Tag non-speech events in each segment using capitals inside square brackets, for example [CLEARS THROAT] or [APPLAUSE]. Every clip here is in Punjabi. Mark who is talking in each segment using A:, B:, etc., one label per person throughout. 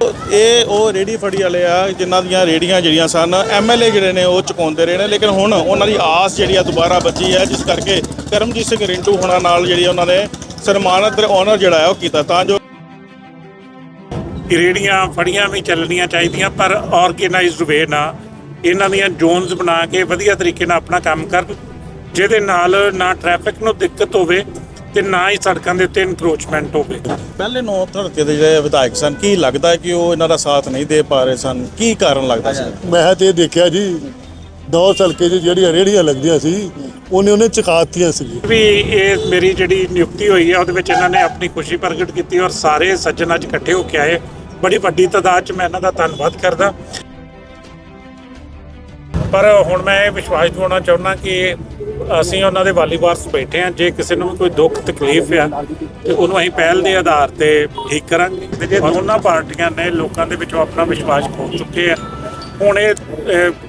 A: ਇਹ ਉਹ ਰੇੜੀ ਫੜੀ ਵਾਲੇ ਆ, ਜਿਨ੍ਹਾਂ ਦੀਆਂ ਰੇੜੀਆਂ ਜਿਹੜੀਆਂ ਸਨ ਐਮਐਲਏ ਜਿਹੜੇ ਨੇ ਉਹ ਚੁਕਾਉਂਦੇ ਰਹੇ ਨੇ, ਲੇਕਿਨ ਹੁਣ ਉਹਨਾਂ ਦੀ ਆਸ ਜਿਹੜੀ ਆ ਦੁਬਾਰਾ ਬਚੀ ਹੈ ਜਿਸ ਕਰਕੇ ਕਰਮਜੀਤ ਸਿੰਘ ਰਿੰਟੂ ਹੋਣਾ ਨਾਲ ਜਿਹੜੀ ਉਹਨਾਂ ਨੇ ਸਨਮਾਨਿਤ ਆਨਰ ਜਿਹੜਾ ਹੈ ਉਹ ਕੀਤਾ। ਤਾਂ ਜੋ
B: ਰੇੜੀਆਂ ਫੜੀਆਂ ਵੀ ਚੱਲਣੀਆਂ ਚਾਹੀਦੀਆਂ, ਪਰ ਆਰਗੇਨਾਈਜ਼ਡ ਵੇ ਨਾਲ ਇਹਨਾਂ ਦੀਆਂ ਜ਼ੋਨਸ ਬਣਾ ਕੇ ਵਧੀਆ ਤਰੀਕੇ ਨਾਲ ਆਪਣਾ ਕੰਮ ਕਰਨ, ਜਿਹਦੇ ਨਾਲ ਨਾ ਟ੍ਰੈਫਿਕ ਨੂੰ ਦਿੱਕਤ ਹੋਵੇ ਤੇ ਨਾ ਹੀ ਸੜਕਾਂ ਦੇ ਉੱਤੇ ਇਨਕਰੋਚਮੈਂਟ ਹੋਵੇ।
A: ਪਹਿਲੇ ਨੌ ਧੜਕੇ ਦੇ ਜਿਹੜੇ ਵਿਧਾਇਕ ਸਨ ਕੀ ਲੱਗਦਾ ਹੈ ਕਿ ਉਹ ਇਹਨਾਂ ਦਾ ਸਾਥ ਨਹੀਂ ਦੇ ਪਾ ਰਹੇ ਸਨ? ਕੀ ਕਾਰਨ ਲੱਗਦਾ ਸੀ?
C: ਮੈਂ ਤੇ ਇਹ ਦੇਖਿਆ ਜੀ ਦੋ ਹਲਕੇ 'ਚ ਜਿਹੜੀਆਂ ਰੇੜੀਆਂ ਲੱਗਦੀਆਂ ਸੀ ਉਹਨੇ ਉਹਨੇ ਚਕਾਤੀਆਂ ਸੀ
B: ਵੀ ਇਹ ਮੇਰੀ ਜਿਹੜੀ ਨਿਯੁਕਤੀ ਹੋਈ ਹੈ ਉਹਦੇ ਵਿੱਚ ਇਹਨਾਂ ਨੇ ਆਪਣੀ ਖੁਸ਼ੀ ਪ੍ਰਗਟ ਕੀਤੀ ਔਰ ਸਾਰੇ ਸੱਜਣ ਅੱਜ ਇਕੱਠੇ ਹੋ ਕੇ ਆਏ। ਬੜੀ ਵੱਡੀ ਤਾਦਾਦ 'ਚ ਮੈਂ ਇਹਨਾਂ ਦਾ ਧੰਨਵਾਦ ਕਰਦਾ। ਪਰ ਹੁਣ ਮੈਂ ਇਹ ਵਿਸ਼ਵਾਸ ਦਿਵਾਉਣਾ ਚਾਹੁੰਦਾ ਕਿ ਅਸੀਂ ਉਹਨਾਂ ਦੇ ਵਾਲੀ ਵਾਰਸ ਬੈਠੇ ਹਾਂ। ਜੇ ਕਿਸੇ ਨੂੰ ਵੀ ਕੋਈ ਦੁੱਖ ਤਕਲੀਫ ਆ ਤੇ ਉਹਨੂੰ ਅਸੀਂ ਪਹਿਲ ਦੇ ਆਧਾਰ ਤੇ ਠੀਕ ਕਰਾਂਗੇ। ਤੇ ਜੇ ਦੋਨਾਂ ਪਾਰਟੀਆਂ ਨੇ ਲੋਕਾਂ ਦੇ ਵਿੱਚੋਂ ਆਪਣਾ ਵਿਸ਼ਵਾਸ ਖੋ ਚੁੱਕੇ ਆ ਹੁਣ ਇਹ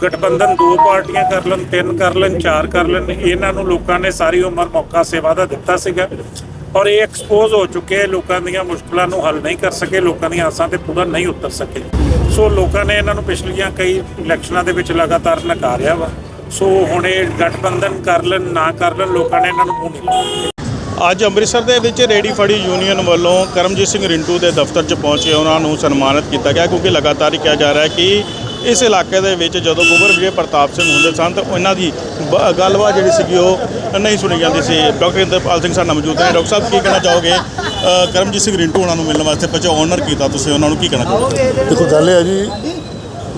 B: ਗਠਬੰਧਨ ਦੋ ਪਾਰਟੀਆਂ ਕਰ ਲੈਣ ਤਿੰਨ ਕਰ ਲੈਣ ਚਾਰ ਕਰ ਲੈਣ ਇਹਨਾਂ ਨੂੰ ਲੋਕਾਂ ਨੇ ਸਾਰੀ ਉਮਰ ਮੌਕਾ ਸੇਵਾ ਦਾ ਦਿੱਤਾ ਸੀਗਾ। ਔਰ ਇਹ ਐਕਸਪੋਜ਼ ਹੋ ਚੁੱਕੇ ਲੋਕਾਂ ਦੀਆਂ ਮੁਸ਼ਕਲਾਂ ਨੂੰ ਹੱਲ ਨਹੀਂ ਕਰ ਸਕੇ, ਲੋਕਾਂ ਦੀਆਂ ਆਸਾਂ ਤੇ ਪੂਰਾ ਨਹੀਂ ਉਤਰ ਸਕੇ। ਸੋ ਲੋਕਾਂ ਨੇ ਇਹਨਾਂ ਨੂੰ ਪਿਛਲੀਆਂ ਕਈ ਇਲੈਕਸ਼ਨਾਂ ਦੇ ਵਿੱਚ ਲਗਾਤਾਰ ਨਕਾਰਿਆ ਵਾ। ਸੋ ਹੁਣ ਇਹ ਗਠਬੰਧਨ ਕਰ ਲੈਣ, ਨਾ ਕਰ ਲੈਣ, ਲੋਕਾਂ ਨੇ ਇਹਨਾਂ ਨੂੰ ਮੂੰਹ ਨਹੀਂ
A: ਅੱਜ ਅੰਮ੍ਰਿਤਸਰ ਦੇ ਵਿੱਚ ਰੇੜੀ ਫੜੀ ਯੂਨੀਅਨ ਵੱਲੋਂ ਕਰਮਜੀਤ ਸਿੰਘ ਰਿੰਟੂ ਦੇ ਦਫ਼ਤਰ 'ਚ ਪਹੁੰਚੇ ਉਹਨਾਂ ਨੂੰ ਸਨਮਾਨਿਤ ਕੀਤਾ ਗਿਆ, ਕਿਉਂਕਿ ਲਗਾਤਾਰ ਹੀ ਕਿਹਾ ਜਾ ਰਿਹਾ ਹੈ ਕਿ ਇਸ ਇਲਾਕੇ ਦੇ ਵਿੱਚ ਜਦੋਂ ਕੁੰਵਰ ਵਿਜੇ ਪ੍ਰਤਾਪ ਸਿੰਘ ਹੁੰਦੇ ਸਨ ਤਾਂ ਉਹਨਾਂ ਦੀ ਬ- ਗੱਲਬਾਤ ਜਿਹੜੀ ਸੀਗੀ ਉਹ ਨਹੀਂ ਸੁਣੀ ਜਾਂਦੀ ਸੀ। ਡਾਕਟਰ ਇੰਦਰਪਾਲ ਸਿੰਘ ਸਾਡੇ ਨਾਲ ਮੌਜੂਦ ਨੇ। ਡਾਕਟਰ ਸਾਹਿਬ, ਕੀ ਕਹਿਣਾ ਚਾਹੋਗੇ? ਕਰਮਜੀਤ ਸਿੰਘ ਰਿੰਟੂ ਉਹਨਾਂ ਨੂੰ ਮਿਲਣ ਵਾਸਤੇ ਪਹੁੰਚੇ ਆਨਰ ਕੀਤਾ ਤੁਸੀਂ, ਉਹਨਾਂ ਨੂੰ ਕੀ ਕਹਿਣਾ ਚਾਹੋਗੇ?
C: ਦੇਖੋ, ਗੱਲ ਇਹ ਹੈ ਜੀ,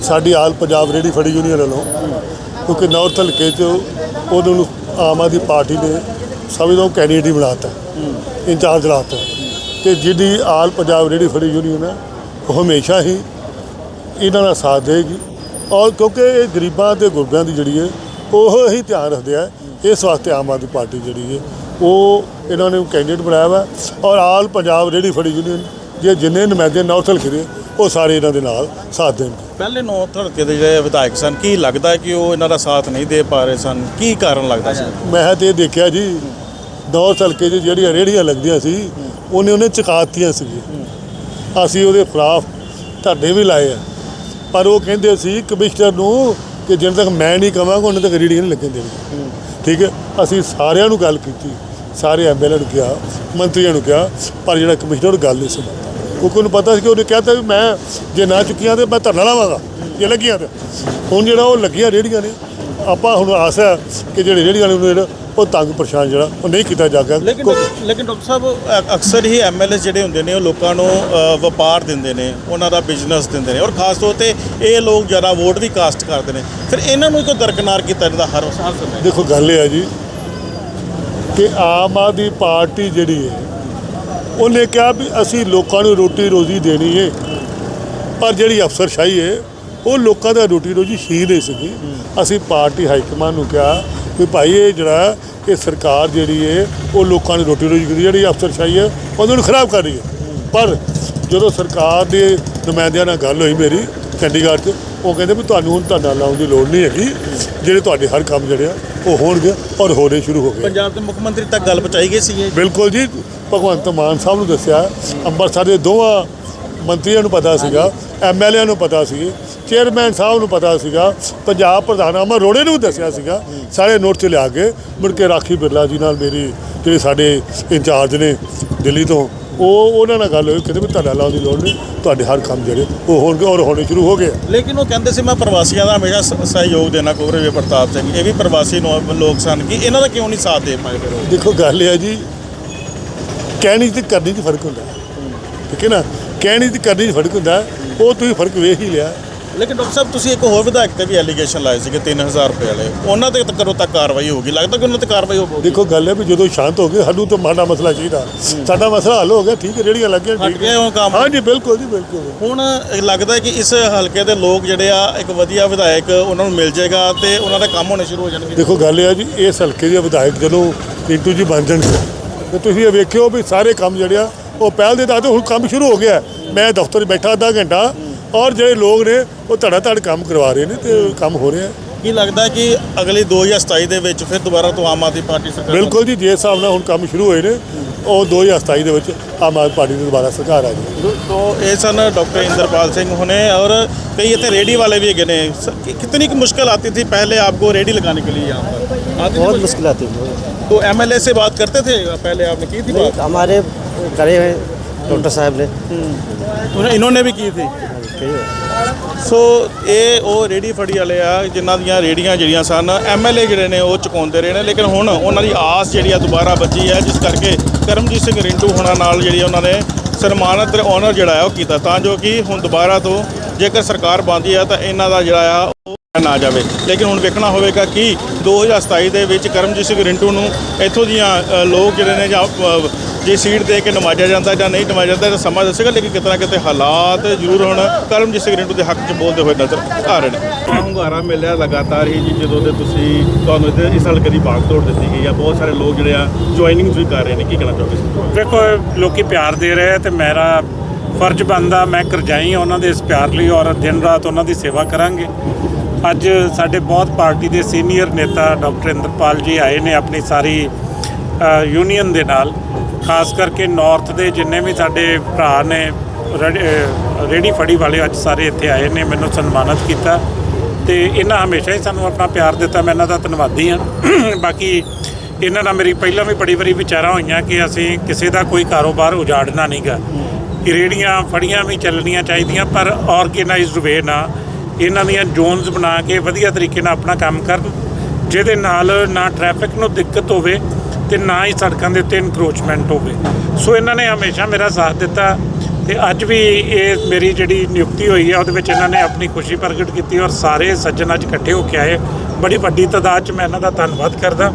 C: ਸਾਡੀ ਆਲ ਪੰਜਾਬ ਰੇੜੀ ਫੜੀ ਯੂਨੀਅਨ ਵੱਲੋਂ, ਕਿਉਂਕਿ ਨੌਰਥ ਹਲਕੇ 'ਚ ਉਹਨਾਂ ਨੂੰ ਆਮ ਆਦਮੀ ਪਾਰਟੀ ਨੇ ਸਮਝਦਾ ਉਹ ਕੈਂਡੀਡੇਟ ਹੀ ਬਣਾਤਾ ਇੰਚਾਰਜ ਲਾਤਾ ਤੇ ਜਿਹਦੀ ਆਲ ਪੰਜਾਬ ਰੇੜੀ ਫੜੀ ਯੂਨੀਅਨ ਹੈ, ਉਹ ਹਮੇਸ਼ਾ ਹੀ ਇਹਨਾਂ ਦਾ ਸਾਥ ਦੇਗੀ। ਔਰ ਕਿਉਂਕਿ ਇਹ ਗਰੀਬਾਂ ਤੇ ਗੁਰਬਿਆਂ ਦੀ ਜਿਹੜੀ ਹੈ ਉਹ ਹੀ ਧਿਆਨ ਰੱਖਦੇ ਆ। ਇਸ ਵਾਸਤੇ ਆਮ ਆਦਮੀ ਪਾਰਟੀ ਜਿਹੜੀ ਹੈ ਉਹ ਇਹਨਾਂ ਨੇ ਕੈਂਡੀਡੇਟ ਬਣਾਇਆ ਵਾ। ਔਰ ਆਲ ਪੰਜਾਬ ਰੇੜੀ ਫੜੀ ਯੂਨੀਅਨ ਜੇ ਜਿੰਨੇ ਨੁਮਾਇੰਦੇ ਨਾਰਥ ਹਲਕੇ ਦੇ ਉਹ ਸਾਰੇ ਇਹਨਾਂ ਦੇ ਨਾਲ ਸਾਥ ਦੇਣਗੇ
A: ਪਹਿਲੇ ਨੌ ਧੜਕੇ ਦੇ ਜਿਹੜੇ ਵਿਧਾਇਕ ਸਨ ਕੀ ਲੱਗਦਾ ਕਿ ਉਹ ਇਹਨਾਂ ਦਾ ਸਾਥ ਨਹੀਂ ਦੇ ਪਾ ਰਹੇ ਸਨ? ਕੀ ਕਾਰਨ ਲੱਗਦਾ ਸੀ?
C: ਮੈਂ ਤੇ ਇਹ ਦੇਖਿਆ ਜੀ ਨਾਰਥ ਹਲਕੇ 'ਚ ਜਿਹੜੀਆਂ ਰੇੜੀਆਂ ਲੱਗਦੀਆਂ ਸੀ ਉਹਨੇ ਉਹਨੇ ਚਕਾਤੀਆਂ ਸੀ ਅਸੀਂ ਉਹਦੇ ਖਿਲਾਫ ਧਰਨੇ ਵੀ ਲਾਏ ਆ। ਪਰ ਉਹ ਕਹਿੰਦੇ ਸੀ ਕਮਿਸ਼ਨਰ ਨੂੰ ਕਿ ਜਿੰਨ ਤੱਕ ਮੈਂ ਨਹੀਂ ਕਵਾਂਗਾ ਉਹਨਾਂ ਤੱਕ ਰੇੜੀਆਂ ਨਹੀਂ ਲੱਗਣ ਦੇਣੀਆਂ ਠੀਕ ਹੈ? ਅਸੀਂ ਸਾਰਿਆਂ ਨੂੰ ਗੱਲ ਕੀਤੀ। ਸਾਰੇ ਐਮਐਲਏ ਨੂੰ ਕਿਹਾ ਮੰਤਰੀਆਂ ਨੂੰ ਕਿਹਾ ਪਰ ਜਿਹੜਾ ਕਮਿਸ਼ਨਰ ਗੱਲ ਨਹੀਂ ਸੁਣਦਾ। ਕਿਉਂਕਿ ਉਹਨੂੰ ਪਤਾ ਸੀ ਕਿ ਉਹਨੇ ਕਹਿਤਾ ਵੀ ਮੈਂ ਜੇ ਨਾ ਚੁੱਕੀਆਂ ਤੇ ਮੈਂ ਧਰਨਾ ਲਾਵਾਂਗਾ ਜੇ ਲੱਗੀਆਂ ਤੇ। ਹੁਣ ਜਿਹੜਾ ਉਹ ਲੱਗੀਆਂ ਰੇੜੀਆਂ ਨੇ ਆਪਾਂ ਹੁਣ ਆਸ ਹੈ ਕਿ ਜਿਹੜੇ ਰੇੜੀਆਂ ਨੇ ਉਹਨੂੰ ਜਿਹੜਾ ਉਹ ਤੰਗ ਪਰੇਸ਼ਾਨ ਜਿਹੜਾ ਉਹ ਨਹੀਂ ਕੀਤਾ ਜਾਗਾ
A: ਲੇਕਿਨ ਲੇਕਿਨ ਡਾਕਟਰ ਸਾਹਿਬ ਅਕਸਰ ਹੀ ਐਮਐਲਏ ਜਿਹੜੇ ਹੁੰਦੇ ਨੇ ਉਹ ਲੋਕਾਂ ਨੂੰ ਵਪਾਰ ਦਿੰਦੇ ਨੇ ਉਹਨਾਂ ਦਾ ਬਿਜ਼ਨਸ ਦਿੰਦੇ ਨੇ। ਔਰ ਖਾਸ ਤੌਰ ਤੇ ਇਹ ਲੋਕ ਜ਼ਿਆਦਾ ਵੋਟ ਵੀ ਕਾਸਟ ਕਰਦੇ ਨੇ। ਫਿਰ ਇਹਨਾਂ ਨੂੰ ਕਿਉਂ ਦਰਕਨਾਰ ਕੀਤਾ ਜਾਂਦਾ ਹਰ ਹਰ ਸਮੇਂ।
C: ਦੇਖੋ ਗੱਲ ਇਹ ਹੈ ਜੀ ਕਿ ਆਮ ਆਦਮੀ ਪਾਰਟੀ ਜਿਹੜੀ ਹੈ ਉਹਨੇ ਕਿਹਾ ਵੀ ਅਸੀਂ ਲੋਕਾਂ ਨੂੰ ਰੋਟੀ ਰੋਜ਼ੀ ਦੇਣੀ ਹੈ ਪਰ ਜਿਹੜੀ ਅਫਸਰਸ਼ਾਹੀ ਹੈ ਉਹ ਲੋਕਾਂ ਦਾ ਰੋਟੀ ਰੋਜ਼ੀ ਛੀਨ ਨਹੀਂ ਸਕੀ ਅਸੀਂ ਪਾਰਟੀ ਹਾਈ ਕਮਾਂਡ ਨੂੰ ਕਿਹਾ ਵੀ ਭਾਈ ਇਹ ਜਿਹੜਾ ਇਹ ਸਰਕਾਰ ਜਿਹੜੀ ਹੈ ਉਹ ਲੋਕਾਂ ਨੂੰ ਰੋਟੀ ਰੋਜ਼ੀ ਦੀ ਜਿਹੜੀ ਅਫਸਰਸ਼ਾਹੀ ਹੈ ਉਹਨਾਂ ਨੂੰ ਖਰਾਬ ਕਰ ਰਹੀ ਹੈ। ਪਰ ਜਦੋਂ ਸਰਕਾਰ ਦੇ ਨੁਮਾਇੰਦਿਆਂ ਨਾਲ ਗੱਲ ਹੋਈ ਮੇਰੀ ਚੰਡੀਗੜ੍ਹ 'ਚ ਉਹ ਕਹਿੰਦੇ ਵੀ ਤੁਹਾਨੂੰ ਹੁਣ ਧਰਨਾ ਲਾਉਣ ਦੀ ਲੋੜ ਨਹੀਂ ਹੈਗੀ ਜਿਹੜੇ ਤੁਹਾਡੇ ਹਰ ਕੰਮ ਜਿਹੜੇ ਆ ਉਹ ਹੋਣਗੇ ਔਰ ਹੋਣੇ ਸ਼ੁਰੂ ਹੋ ਗਏ।
A: ਪੰਜਾਬ ਦੇ ਮੁੱਖ ਮੰਤਰੀ ਤੱਕ ਗੱਲ ਪਹੁੰਚਾਈ ਗਈ ਸੀ
C: ਬਿਲਕੁਲ ਜੀ ਭਗਵੰਤ ਮਾਨ ਸਾਹਿਬ ਨੂੰ ਦੱਸਿਆ ਅੰਮ੍ਰਿਤਸਰ ਦੇ ਦੋਵਾਂ ਮੰਤਰੀਆਂ ਨੂੰ ਪਤਾ ਸੀਗਾ ਐਮਐਲਏ ਨੂੰ ਪਤਾ ਸੀ ਚੇਅਰਮੈਨ ਸਾਹਿਬ ਨੂੰ ਪਤਾ ਸੀਗਾ ਪੰਜਾਬ ਪ੍ਰਧਾਨ ਅਮਰ ਰੋੜੇ ਨੂੰ ਵੀ ਦੱਸਿਆ ਸੀਗਾ ਸਾਰੇ ਨੋਟ ਚ ਲਿਆ ਕੇ ਮੁੜ ਕੇ ਰਾਖੀ ਬਿਰਲਾ ਜੀ ਨਾਲ ਮੇਰੀ ਜਿਹੜੇ ਸਾਡੇ ਇੰਚਾਰਜ ਨੇ ਦਿੱਲੀ ਤੋਂ ਉਹ ਉਹਨਾਂ ਨਾਲ ਗੱਲ ਹੋਈ ਕਹਿੰਦੇ ਵੀ ਤੁਹਾਡਾ ਲਾਉਣ ਦੀ ਲੋੜ ਨਹੀਂ ਤੁਹਾਡੇ ਹਰ ਕੰਮ ਜਿਹੜੇ ਉਹ ਹੋਣਗੇ ਔਰ ਹੋਣੇ ਸ਼ੁਰੂ ਹੋ ਗਏ
A: ਲੇਕਿਨ ਉਹ ਕਹਿੰਦੇ ਸੀ ਮੈਂ ਪ੍ਰਵਾਸੀਆਂ ਦਾ ਹਮੇਸ਼ਾ ਸਹਿਯੋਗ ਦੇਣਾ ਕੋਵਰ ਵਿਜੇ ਪ੍ਰਤਾਪ ਸਿੰਘ ਇਹ ਵੀ ਪ੍ਰਵਾਸੀ ਨੌ- ਲੋਕ ਸਨ ਕਿ ਇਹਨਾਂ ਦਾ ਕਿਉਂ ਨਹੀਂ ਸਾਥ ਦੇ ਪਾਏ ਫਿਰ?
C: ਦੇਖੋ ਗੱਲ ਇਹ ਹੈ ਜੀ ਕਹਿਣੀ ਤੇ ਕਰਨੀ 'ਚ ਫ਼ਰਕ ਹੁੰਦਾ। ਠੀਕ ਹੈ ਨਾ ਕਹਿਣੀ ਤੇ ਕਰਨੀ 'ਚ ਫ਼ਰਕ ਹੁੰਦਾ ਹੈ। ਉਹ ਤੁਸੀਂ ਫ਼ਰਕ ਵੇਖ ਹੀ ਲਿਆ।
A: ਲੇਕਿਨ ਡਾਕਟਰ ਸਾਹਿਬ ਤੁਸੀਂ ਇੱਕ ਹੋਰ ਵਿਧਾਇਕ ਤੇ ਵੀ ਐਲੀਗੇਸ਼ਨ ਲਾਏ ਸੀਗੇ 3000 ਰੁਪਏ ਵਾਲੇ। ਉਹਨਾਂ ਤੇ ਕਰੋ ਤੱਕ ਕਾਰਵਾਈ ਹੋਗੀ ਲੱਗਦਾ ਕਿ ਉਹਨਾਂ ਤੇ ਕਾਰਵਾਈ ਹੋਊਗੀ।
C: ਦੇਖੋ ਗੱਲ ਹੈ ਵੀ ਜਦੋਂ ਸ਼ਾਂਤ ਹੋ ਗਏ ਸਾਨੂੰ ਤਾਂ ਮਾੜਾ ਮਸਲਾ ਚਾਹੀਦਾ। ਸਾਡਾ ਮਸਲਾ ਹੱਲ ਹੋ ਗਿਆ ਠੀਕ ਹੈ ਰੇੜੀਆਂ ਲੱਗੀਆਂ
A: ਹਟ
C: ਠੀਕ
A: ਗਿਆ ਉਹ ਕੰਮ।
C: ਹਾਂਜੀ ਬਿਲਕੁਲ ਜੀ ਬਿਲਕੁਲ।
A: ਹੁਣ ਲੱਗਦਾ ਹੈ ਕਿ ਇਸ ਹਲਕੇ ਦੇ ਲੋਕ ਜਿਹੜੇ ਆ ਇੱਕ ਵਧੀਆ ਵਿਧਾਇਕ ਉਹਨਾਂ ਨੂੰ ਮਿਲ ਜਾਏਗਾ ਤੇ ਉਹਨਾਂ ਦਾ ਕੰਮ ਹੋਣੇ ਸ਼ੁਰੂ ਹੋ ਜਾਣਗੇ।
C: ਦੇਖੋ ਗੱਲ ਇਹ ਹੈ ਜੀ ਇਸ ਹਲਕੇ ਦੇ ਵਿਧਾਇਕ ਜਦੋਂ ਰਿੰਟੂ ਜੀ ਬਣ ਜਾਣਗੇ ਤੇ ਤੁਸੀਂ ਇਹ ਵੇਖਿਓ ਵੀ ਸਾਰੇ ਕੰਮ ਜਿਹੜੇ ਆ ਉਹ ਪਹਿਲ ਦੇ ਦਾਤੇ ਹੁਣ ਕੰਮ ਸ਼ੁਰੂ ਹੋ ਗਿਆ ਹੈ। ਮੈਂ ਦਫ਼ਤਰ 'ਚ ਬੈਠਾ ਅੱਧਾ ਘੰਟਾ ਔਰ ਜਿਹੜੇ ਲੋਕ ਨੇ ਉਹ ਧੜਾ ਧੜ ਕੰਮ ਕਰਵਾ ਰਹੇ ਨੇ ਤੇ ਕੰਮ ਹੋ ਰਿਹਾ
A: ਕੀ ਲੱਗਦਾ ਹੈ ਕਿ ਅਗਲੀ 2027 ਦੇ ਵਿੱਚ ਫਿਰ ਦੁਬਾਰਾ ਤੋਂ ਆਮ ਆਦਮੀ ਪਾਰਟੀ ਸਰਕਾਰ
C: ਬਿਲਕੁਲ ਜੀ ਜੇ ਹਿਸਾਬ ਨਾਲ ਹੁਣ ਕੰਮ ਸ਼ੁਰੂ ਹੋਏ ਨੇ ਉਹ 2027 ਦੇ ਵਿੱਚ ਆਮ ਆਦਮੀ ਪਾਰਟੀ ਦੀ ਦੁਬਾਰਾ ਸਰਕਾਰ ਆ ਜਾਏ
A: तो ये सन डॉक्टर इंद्रपाल सिंह होने और कई इतने रेडी वाले भी गए स- कि- कितनी की मुश्किल आती थी पहले आपको रेडी लगाने के लिए यहाँ पर आती थी
D: बहुत
A: मुश्किल?
D: मुश्किल आती है
A: तो एमएलए से बात करते थे पहले आपने की थी
D: नहीं,
A: बात
D: हमारे करे हैं डॉक्टर साहब ने
A: उन्हें- इन्होंने भी की थी
D: कही है।
A: ਸੋ ਇਹ ਉਹ ਰੇੜੀ ਫੜੀ ਵਾਲੇ ਆ ਜਿਨ੍ਹਾਂ ਦੀਆਂ ਰੇੜੀਆਂ ਜਿਹੜੀਆਂ ਸਨ ਐਮਐਲਏ ਜਿਹੜੇ ਨੇ ਉਹ ਚੁਕਾਉਂਦੇ ਰਹੇ ਨੇ ਲੇਕਿਨ ਹੁਣ ਉਹਨਾਂ ਦੀ ਆਸ ਜਿਹੜੀ ਆ ਦੁਬਾਰਾ ਬਚੀ ਹੈ ਜਿਸ ਕਰਕੇ ਕਰਮਜੀਤ ਸਿੰਘ ਰਿੰਟੂ ਹੋਣਾ ਨਾਲ ਜਿਹੜੀ ਉਹਨਾਂ ਨੇ ਸਨਮਾਨਿਤ ਤੇ ਆਨਰ ਜਿਹੜਾ ਹੈ ਉਹ ਕੀਤਾ ਤਾਂ ਜੋ ਕਿ ਹੁਣ ਦੁਬਾਰਾ ਤੋਂ ਜੇਕਰ ਸਰਕਾਰ ਬਣਦੀ ਹੈ ਤਾਂ ਇਹਨਾਂ ਦਾ ਜਿਹੜਾ ਆ ਉਹ ਨਾ ਜਾਵੇ। ਲੇਕਿਨ ਹੁਣ ਵੇਖਣਾ ਹੋਵੇਗਾ ਕਿ 2027 ਦੇ ਵਿੱਚ ਕਰਮਜੀਤ ਸਿੰਘ ਰਿੰਟੂ ਨੂੰ ਇੱਥੋਂ ਦੀਆਂ ਲੋਕ ਜਿਹੜੇ ਨੇ ਜਾਂ ਜੇ ਸੀਟ ਦੇ ਕੇ ਨਵਾਜਿਆ ਜਾਂਦਾ ਜਾਂ ਨਹੀਂ ਨਵਾਜਿਆ ਜਾਂਦਾ ਤਾਂ ਸਮਾਂ ਦੱਸੇਗਾ ਲੇਕਿਨ ਕਿਤੇ ਨਾ ਕਿਤੇ ਹਾਲਾਤ ਜ਼ਰੂਰ ਹੁਣ। ਕਰਮਜੀਤ ਸਿੰਘ ਰਿੰਟੂ ਦੇ ਹੱਕ 'ਚ ਬੋਲਦੇ ਹੋਏ ਨਜ਼ਰ ਆ ਰਹੇ ਨੇ। ਹੁੰਗਾਰਾ ਮਿਲਿਆ ਲਗਾਤਾਰ ਹੀ ਜੀ ਜਦੋਂ ਦੇ ਤੁਸੀਂ ਤੁਹਾਨੂੰ ਇੱਥੇ ਇਸ ਸਾਲ ਕਦੀ ਭਾਗ ਤੋੜ ਦਿੱਤੀ ਗਈ ਆ। ਬਹੁਤ ਸਾਰੇ ਲੋਕ ਜਿਹੜੇ ਆ ਜੁਆਇਨਿੰਗ ਵੀ ਕਰ ਰਹੇ ਨੇ। ਕੀ ਕਹਿਣਾ ਚਾਹੋਗੇ?
B: ਵੇਖੋ ਲੋਕੀ ਪਿਆਰ ਦੇ ਰਹੇ ਤੇ ਮੇਰਾ ਫਰਜ਼ ਬਣਦਾ ਮੈਂ ਕਰਜਾਈ ਹਾਂ ਉਹਨਾਂ ਦੇ ਇਸ ਪਿਆਰ ਲਈ ਔਰ ਦਿਨ ਰਾਤ ਉਹਨਾਂ ਦੀ ਸੇਵਾ ਕਰਾਂਗੇ। ਅੱਜ ਸਾਡੇ ਬਹੁਤ ਪਾਰਟੀ ਦੇ ਸੀਨੀਅਰ ਨੇਤਾ ਡਾਕਟਰ ਇੰਦਰਪਾਲ ਜੀ ਆਏ ਨੇ ਆਪਣੀ ਸਾਰੀ ਯੂਨੀਅਨ ਦੇ ਨਾਲ। ਖਾਸ ਕਰਕੇ ਨਾਰਥ ਦੇ ਜਿੰਨੇ ਵੀ ਸਾਡੇ ਭਰਾ ਨੇ, ਰੇੜੀ- ਫੜੀ ਵਾਲੇ ਅੱਜ ਸਾਰੇ ਇੱਥੇ ਆਏ ਨੇ, ਮੈਨੂੰ ਸਨਮਾਨਿਤ ਕੀਤਾ। ਤੇ ਇਹਨਾਂ ਹਮੇਸ਼ਾ ਹੀ ਸਾਨੂੰ ਆਪਣਾ ਪਿਆਰ ਦਿੱਤਾ, ਮੈਂ ਇਹਨਾਂ ਦਾ ਧੰਨਵਾਦੀ ਹਾਂ। [CLEARS THROAT] ਬਾਕੀ ਇਹਨਾਂ ਨਾਲ ਮੇਰੀ ਪਹਿਲਾਂ ਵੀ ਬੜੀ ਵਾਰੀ ਵਿਚਾਰਾਂ ਹੋਈਆਂ ਕਿ ਅਸੀਂ ਕਿਸੇ ਦਾ ਕੋਈ ਕਾਰੋਬਾਰ ਉਜਾੜਨਾ ਨਹੀਂਗਾ ਕਿ ਰੇੜੀਆਂ ਫੜੀਆਂ ਵੀ ਚੱਲਣੀਆਂ ਚਾਹੀਦੀਆਂ, ਪਰ ਆਰਗੇਨਾਈਜ਼ਡ ਵੇ ਨਾਲ ਇਹਨਾਂ ਦੀਆਂ ਜ਼ੋਨਸ ਬਣਾ ਕੇ ਵਧੀਆ ਤਰੀਕੇ ਨਾਲ ਆਪਣਾ ਕੰਮ ਕਰਨ ਜਿਹਦੇ ਨਾਲ ਨਾ ਟ੍ਰੈਫਿਕ ਨੂੰ ਦਿੱਕਤ ਹੋਵੇ ਤੇ ਨਾ ਹੀ ਸੜਕਾਂ ਦੇ ਉੱਤੇ ਇਨਕਰੋਚਮੈਂਟ ਹੋਵੇ। ਸੋ ਇਹਨਾਂ ਨੇ ਹਮੇਸ਼ਾ ਮੇਰਾ ਸਾਥ ਦਿੱਤਾ ਤੇ ਅੱਜ ਵੀ ਇਹ ਮੇਰੀ ਜਿਹੜੀ ਨਿਯੁਕਤੀ ਹੋਈ ਹੈ ਉਹਦੇ ਵਿੱਚ ਇਹਨਾਂ ਨੇ ਆਪਣੀ ਖੁਸ਼ੀ ਪ੍ਰਗਟ ਕੀਤੀ ਔਰ ਸਾਰੇ ਸੱਜਣ ਅੱਜ ਇਕੱਠੇ ਹੋ ਕੇ ਆਏ। ਬੜੀ ਵੱਡੀ ਤਾਦਾਦ 'ਚ ਮੈਂ ਇਹਨਾਂ ਦਾ ਧੰਨਵਾਦ ਕਰਦਾ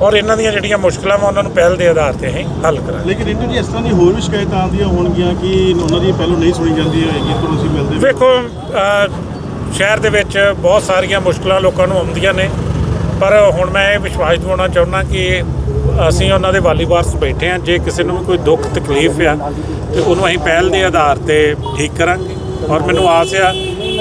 B: ਔਰ ਇਹਨਾਂ ਦੀਆਂ ਜਿਹੜੀਆਂ ਮੁਸ਼ਕਲਾਂ ਵਾ ਉਹਨਾਂ ਨੂੰ ਪਹਿਲ ਦੇ ਆਧਾਰ ਤੇ ਅਸੀਂ ਹੱਲ ਕਰਾਂਗੇ
A: ਲੇਕਿਨ ਰਿੰਟੂ ਜੀ ਇਸ ਤਰ੍ਹਾਂ ਦੀ ਹੋਰ ਵੀ ਸ਼ਿਕਾਇਤਾਂ ਆਉਂਦੀਆਂ ਹੋਣਗੀਆਂ ਕਿ ਉਹਨਾਂ ਦੀ ਪਹਿਲੋਂ ਨਹੀਂ ਸੁਣੀ ਜਾਂਦੀ ਹੋਏਗੀ ਤੁਹਾਨੂੰ ਅਸੀਂ ਮਿਲਦੇ
B: ਵੇਖੋ ਸ਼ਹਿਰ ਦੇ ਵਿੱਚ ਬਹੁਤ ਸਾਰੀਆਂ ਮੁਸ਼ਕਲਾਂ ਲੋਕਾਂ ਨੂੰ ਆਉਂਦੀਆਂ ਨੇ। ਪਰ ਹੁਣ ਮੈਂ ਇਹ ਵਿਸ਼ਵਾਸ ਦਿਵਾਉਣਾ ਚਾਹੁੰਦਾ ਕਿ ਅਸੀਂ ਉਹਨਾਂ ਦੇ ਵਾਲੀ ਵਾਰਸ ਬੈਠੇ ਹਾਂ। ਜੇ ਕਿਸੇ ਨੂੰ ਵੀ ਕੋਈ ਦੁੱਖ, ਤਕਲੀਫ ਆ, ਤੇ ਉਹਨੂੰ ਅਸੀਂ ਪਹਿਲ ਦੇ ਆਧਾਰ ਤੇ ਠੀਕ ਕਰਾਂਗੇ। ਔਰ ਮੈਨੂੰ ਆਸ ਆ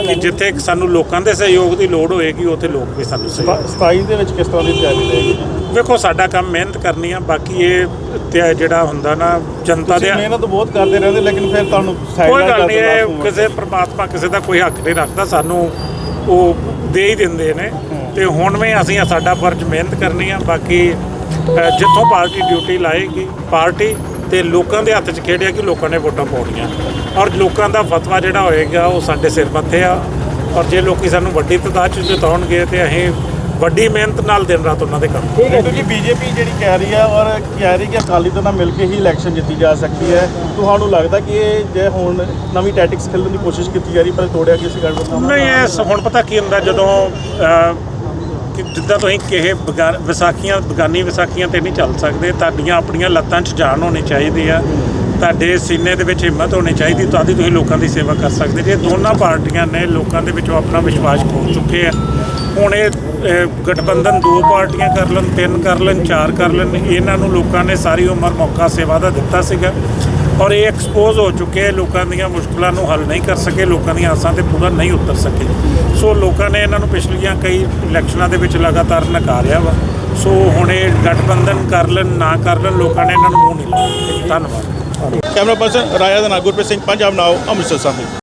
B: ਕਿ ਜਿੱਥੇ ਸਾਨੂੰ ਲੋਕਾਂ ਦੇ ਸਹਿਯੋਗ ਦੀ ਲੋੜ ਹੋਏਗੀ ਉੱਥੇ ਲੋਕ ਵੀ ਸਾਨੂੰ ਸਹਿਯੋਗ
A: 27 ਦੇ ਵਿੱਚ ਕਿਸ ਤਰ੍ਹਾਂ ਦੀ ਤਿਆਰੀ ਰਹੇਗੀ?
B: ਵੇਖੋ ਸਾਡਾ ਕੰਮ ਮਿਹਨਤ ਕਰਨੀ ਆ ਬਾਕੀ ਇਹ ਤੇ ਜਿਹੜਾ ਹੁੰਦਾ ਨਾ ਜਨਤਾ ਦੇ
A: ਮਿਹਨਤ ਬਹੁਤ ਕਰਦੇ ਰਹਿੰਦੇ ਲੇਕਿਨ ਫਿਰ ਤੁਹਾਨੂੰ
B: ਕੋਈ ਗੱਲ ਨਹੀਂ ਇਹ ਕਿਸੇ ਪ੍ਰਮਾਤਮਾ ਕਿਸੇ ਦਾ ਕੋਈ ਹੱਕ ਨਹੀਂ ਰੱਖਦਾ ਸਾਨੂੰ ਉਹ ਦੇ ਹੀ ਦਿੰਦੇ ਨੇ। ਤੇ ਹੁਣ ਵੀ ਅਸੀਂ ਸਾਡਾ ਫਰਜ਼ ਮਿਹਨਤ ਕਰਨੀ ਆ ਬਾਕੀ ਜਿੱਥੋਂ ਪਾਰਟੀ ਡਿਊਟੀ ਲਾਏਗੀ ਪਾਰਟੀ ਤੇ ਲੋਕਾਂ ਦੇ ਹੱਥ 'ਚ ਖੇਡਿਆ ਕਿ ਲੋਕਾਂ ਨੇ ਵੋਟਾਂ ਪਾਉਣੀਆਂ। ਔਰ ਲੋਕਾਂ ਦਾ ਫਤਵਾ ਜਿਹੜਾ ਹੋਏਗਾ ਉਹ ਸਾਡੇ ਸਿਰ ਮੱਥੇ ਆ। ਔਰ ਜੇ ਲੋਕੀ ਸਾਨੂੰ ਵੱਡੀ ਤਾਦਾਦ 'ਚ ਜਿਤਾਉਣਗੇ ਤੇ ਅਸੀਂ ਵੱਡੀ ਮਿਹਨਤ ਨਾਲ ਦਿਨ ਰਾਤ ਉਹਨਾਂ ਦੇ ਕੰਮ
A: ਰਿੰਟੂ ਜੀ ਬੀਜੇਪੀ ਜਿਹੜੀ ਕਹਿ ਰਹੀ ਹੈ ਔਰ ਕਹਿ ਰਹੀ ਕਿ ਅਕਾਲੀ ਦਲ ਨਾਲ ਮਿਲ ਕੇ ਹੀ ਇਲੈਕਸ਼ਨ ਜਿੱਤੀ ਜਾ ਸਕਦੀ ਹੈ। ਤੁਹਾਨੂੰ ਲੱਗਦਾ ਕਿ ਇਹ ਜੇ ਹੁਣ ਨਵੀਂ ਟੈਟਿਕਸ ਖੇਲਣ ਦੀ ਕੋਸ਼ਿਸ਼ ਕੀਤੀ ਜਾ ਰਹੀ ਪਰ ਤੋੜਿਆ ਕਿਸੇ ਗੜਬੜ ਨਾਲ
B: ਨਹੀਂ ਇਹ ਸ- ਹੁਣ ਪਤਾ ਕੀ ਹੁੰਦਾ ਜਦੋਂ ਕਿ ਜਿੱਦਾਂ ਤੁਸੀਂ ਕਿਸੇ ਬਗਾ- ਵਿਸਾਖੀਆਂ ਬਗਾਨੀ ਵਿਸਾਖੀਆਂ ਤੇ ਨਹੀਂ ਚੱਲ ਸਕਦੇ, ਤੁਹਾਡੀਆਂ ਆਪਣੀਆਂ ਲੱਤਾਂ 'ਚ ਜਾਨ ਹੋਣੀ ਚਾਹੀਦੀ ਆ, ਤੁਹਾਡੇ ਸੀਨੇ ਦੇ ਵਿੱਚ ਹਿੰਮਤ ਹੋਣੀ ਚਾਹੀਦੀ, ਤਾਂ ਹੀ ਤੁਸੀਂ ਲੋਕਾਂ ਦੀ ਸੇਵਾ ਕਰ ਸਕਦੇ। ਜੇ ਦੋਨਾਂ ਪਾਰਟੀਆਂ ਨੇ ਲੋਕਾਂ ਦੇ ਵਿੱਚੋਂ ਆਪਣਾ ਵਿਸ਼ਵਾਸ ਖੋ ਚੁੱਕੇ ਆ, ਹੁਣ ਇਹ ਗਠਬੰਧਨ ਦੋ ਪਾਰਟੀਆਂ ਕਰ ਲੈਣ, ਤਿੰਨ ਕਰ ਲੈਣ, ਚਾਰ ਕਰ ਲੈਣ, ਇਹਨਾਂ ਨੂੰ ਲੋਕਾਂ ਨੇ ਸਾਰੀ ਉਮਰ ਮੌਕਾ ਸੇਵਾ ਦਾ ਦਿੱਤਾ ਸੀਗਾ। ਔਰ ਇਹ ਐਕਸਪੋਜ਼ ਹੋ ਚੁੱਕੇ ਆ, ਲੋਕਾਂ ਦੀਆਂ ਮੁਸ਼ਕਲਾਂ ਨੂੰ ਹੱਲ ਨਹੀਂ ਕਰ ਸਕੇ ਲੋਕਾਂ ਦੀਆਂ ਆਸਾਂ ਤੇ ਪੂਰਾ ਨਹੀਂ ਉਤਰ ਸਕੇ। ਸੋ ਲੋਕਾਂ ਨੇ ਇਹਨਾਂ ਨੂੰ ਪਿਛਲੀਆਂ ਕਈ ਇਲੈਕਸ਼ਨਾਂ ਦੇ ਵਿੱਚ ਲਗਾਤਾਰ ਨਕਾਰਿਆ ਵਾ। ਸੋ ਹੁਣ ਇਹ ਗਠਬੰਧਨ ਕਰ ਲੈਣ ਨਾ ਕਰ ਲੈਣ ਲੋਕਾਂ ਨੇ ਇਹਨਾਂ ਨੂੰ ਮੂੰਹ ਨਹੀਂ ਲਾਇਆ ਧੰਨਵਾਦ।
A: ਕੈਮਰਾ ਪਰਸਨ ਰਾਜਾ ਦਾ ਨਾਗੁਰਪ੍ਰੀਤ ਸਿੰਘ ਪੰਜਾਬ ਨਾਓ ਅੰਮ੍ਰਿਤਸਰ ਸਾਹਿਬ।